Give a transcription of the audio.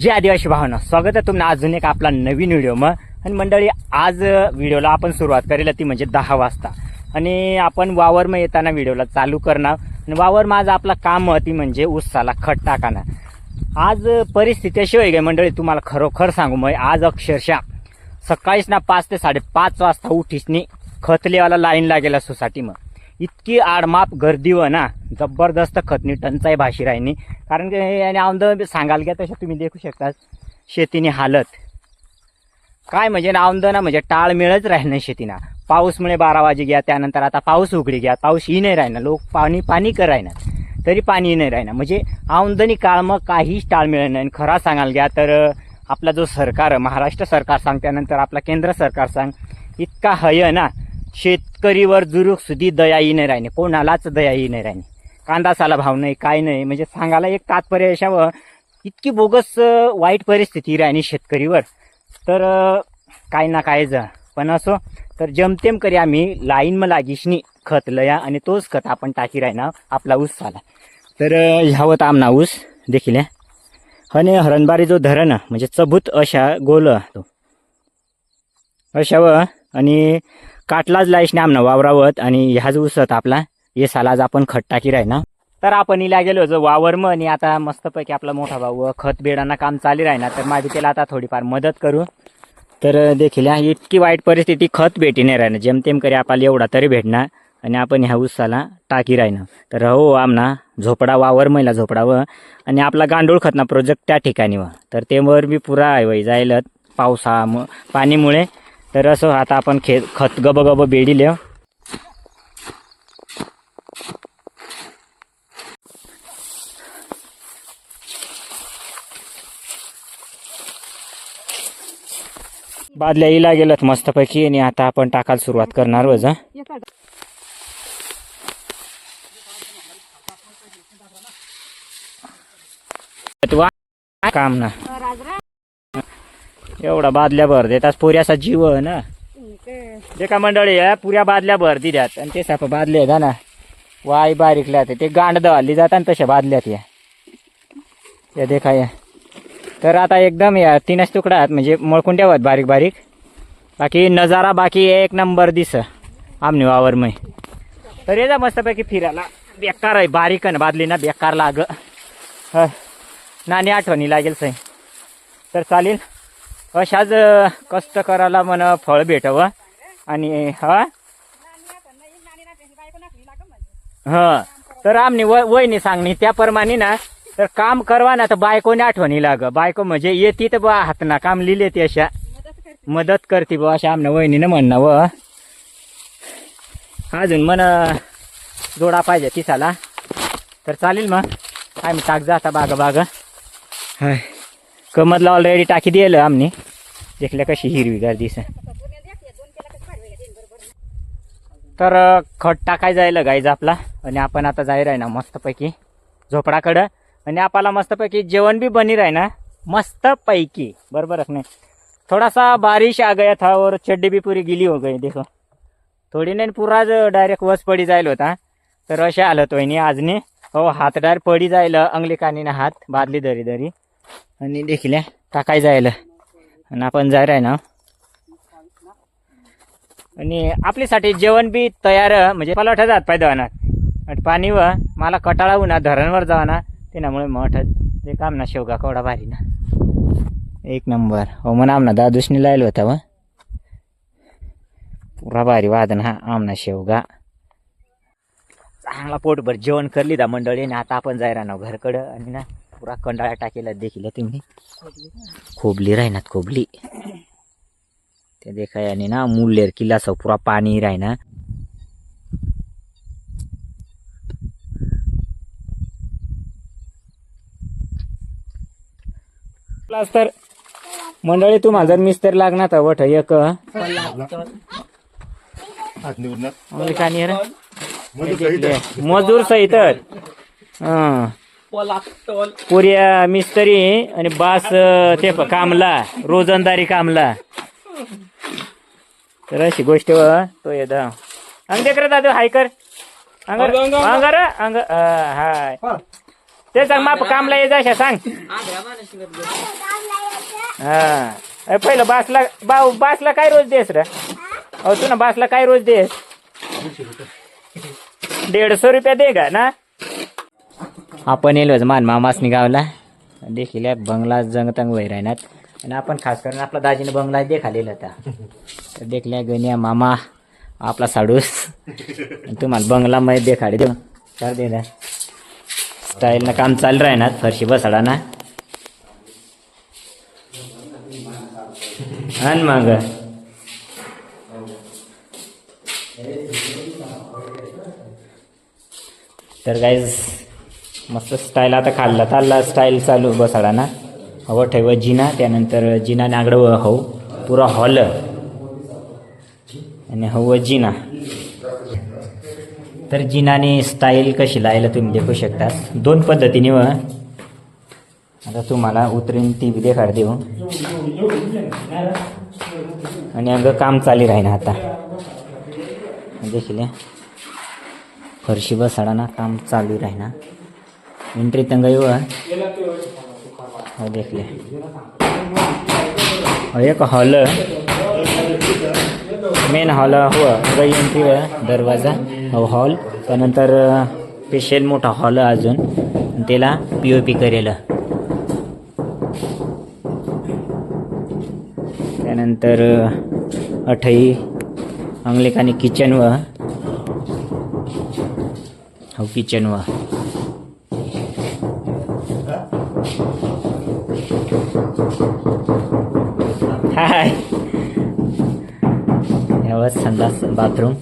जे आदिवासी भावना. स्वागत आहे तुम्ही अजून एक आपला नवीन व्हिडिओ मग आणि मंडळी आज व्हिडिओला आपण सुरुवात करेल ती म्हणजे दहा वाजता. आणि आपण वावर मग येताना व्हिडिओला चालू करणार. आणि वावर माझं आपला काम ती म्हणजे उसाला खत टाकणार आज परिस्थिती अशी होई गे मंडळी तुम्हाला खरोखर सांगू मग आज अक्षरशः सकाळीच ना पाच ते साडेपाच वाजता उठीसनी खतलेवाला लाईन लागेल सोसायटी मग. इतकी आडमाप गर्दी व ना जबरदस्त खतनी टंचाई भाशी राहिनी कारण की हे आणि आमद सांगाल घ्या तशा तुम्ही देखू शकता शेतीने हालत. काय म्हणजे ना ना म्हणजे टाळ मिळत राहील नाही शेतीना. पाऊसमुळे बारा वाजे घ्या त्यानंतर आता पाऊस उघडी घ्या पाऊस ही नाही राहिना लोक पाणी पाणी कर राहिना तरी पाणी नाही राहिना म्हणजे आमदनी काळ मग काहीच टाळ मिळत नाही. आणि खरा सांगाल घ्या तर आपला जो सरकार महाराष्ट्र सरकार सांग त्यानंतर आपला केंद्र सरकार सांग इतका हय ना शेत शेतकरीवर जुरूक सुधी दयाही नाही राहिणे कोणालाच दयाही नाही राहिने कांदा साला भाव नाही काय नाही. म्हणजे सांगायला एक तात्पर्य अशावं इतकी बोगस वाईट परिस्थिती राहिनी शेतकरीवर. तर काय ना काय जा पण असो तर जमतेम करी आम्ही लाईन मग लागीशनी खत लया आणि तोच खत आपण टाकी राहिना आपला ऊस झाला. तर ह्यावत आमना ऊस देखील हने आणि हरणबारी जो धरण म्हणजे चबूत अशा गोल तो अशाव आणि काटलाच लाईशने आमना वावरावत आणि ह्याच उसत आपला हे सालाज आज आपण खत टाकी राही ना. तर आपण इला गेलो जो वावर मग आणि आता मस्तपैकी आपला मोठा भाऊ खत बेडांना काम चालू राही ना. तर माझी त्याला आता थोडीफार मदत करू. तर देखील इतकी वाईट परिस्थिती खत भेटी नाही राहणार जेमतेम करी आपल्याला एवढा तरी भेटणार आणि आपण ह्या उसाला टाकी राहिना तर हो आमना झोपडा वावर महिला झोपडा व आणि आपला गांडूळ खतना प्रोजेक्ट त्या ठिकाणी व तर ते वर बी पुरा आहे वय जायलत. पावसा पाणीमुळे तर असं आता आपण खे खत गब गब बेडिले. बादल्या इला गेलत मस्तपैकी आणि आता आपण टाकायला सुरुवात करणार वजा. काम ना. एवढा बादल्या भर देतात पुऱ्याचा जीव ना ते. का मंडळी आहे पुऱ्या बादल्या भर दिल्यात. आणि ते साप बादले आहेत ना. वाय बारीकल्या ते गांड दवाली जातात तशा बादल्यात या. या देखा या. तर आता एकदम या तीनच तुकडा आहेत. म्हणजे मळकून ठेवत बारीक बारीक. बाकी नजारा बाकी एक नंबर दिस. आमनी वावर मै तर ये जा मस्तपैकी फिरायला. बेकार आहे बारीक ना बादली ना बेकार लाग. ह. नाणी आठवणी लागेल सई. तर चालेल. अशाच कष्टकराला कष्ट फळ भेटावं. आणि हा? हा. तर आमने वय वयनी सांगणी त्याप्रमाणे ना तर काम करवा ना तर बायकोने आठवणी लाग. बायको म्हणजे येते तर बा हात ना काम लिहिले ती अशा. मदत करते बा अशा आमना वहिनीनं म्हणणं व. अजून मन जोडा पाहिजे तिसाला. तर चालेल मग. आम्ही टाक जाता बाग बाग. हाय. कमतला ऑलरेडी टाकी दिलं आम्ही देखल्या कशी हिरवीगार दिस तर खट खत टाकाय जायला गाईज आपला. आणि आपण आता जाई राही ना मस्तपैकी झोपडाकडं. आणि आपल्याला मस्तपैकी जेवण बी बनी राही ना. मस्तपैकी. बरोबर नाही? थोडासा बारिश आ गया था और चड्डी भी पूरी गिली हो गई देखो. थोडी नाही पुराच डायरेक्ट वस पडी जाईल होता. तर असे आलं तो आजने हो हात डायरेक्ट पडी जाईल अंगलिकानी ना हात बादली दरी दरी आणि देखील टाकाय जायला आणि आपण जाय राही ना. आणि आपल्यासाठी जेवण बी तयार म्हणजे पलवठा जात पाहिजे आणि पाणी व मला कटाळा ना धरणवर जावा ना त्यामुळे मठ ते काम ना शेवगा कवडा भारी ना. एक नंबर. हो म्हणा आमना दादूसनी लायला होता व. पुरा भारी वादन हा आमना शेवगा. चांगला पोटभर जेवण करली दा मंडळी आणि आता आपण जाय राहणार घरकडं आणि ना पुरा कंडाळा टाकेला देखील तुम्ही. खोबली राहणार खोबली ते देखाय आणि ना मूल्यर किल्ला सौ पुरा पाणी राहना. तर मंडळी तुम्हाला जर मिस्तर लागणार वठ एक. मजूर सहित. हं. पुऱ्या मिस्त्री आणि बास ते कामला रोजंदारी कामला. तर अशी गोष्ट तो येत. अंग देकर दादू हाय कर. अंग अंग रे, अंग हाय. ते सांग माप कामला ये जाशा सांग. हा. पहिलं बासला बाऊ बासला काय रोज देस रे? अहो तू ना बासला काय रोज देस? दीडशे रुपया दे का ना? आपण येलोच मान मामासनी गावला. देखील या बंगला जंगतंग वैर राहणार आणि आपण खास करून आपला दाजीने बंगला देखालेला होता. तर देखल्या गण्या मामा आपला साडूस. आणि तुम्हाला बंगला मध्ये देखाडे देऊ. चार दे स्टाईलनं काम चालू राहणार फरशी बसाडा ना मग. तर गाईज मस्त स्टाईल आता खाल्ला. चालला स्टाईल चालू बसाडा ना हवं ठेव जिना त्यानंतर जिना नागडं हो पुरा हॉल. आणि हवं जिना. तर जिनाने स्टाईल कशी लायला तुम्ही देखू शकता दोन पद्धतीने व. आता तुम्हाला उतरीन ती बी देखाड देऊ. आणि अगं काम चाली राहीन आता. देखील फरशी बसाडा ना काम चालू राहीना. एंट्री तंग येऊ हो देखले हो एक हॉल मेन हॉल हुआ गई एंट्री दरवाजा हो हॉल त्यानंतर स्पेशल मोठा हॉल अजून त्याला पी ओ पी करेल त्यानंतर अठई अंगलेखानी किचन व हो किचन व हाय यावर संडास बाथरूम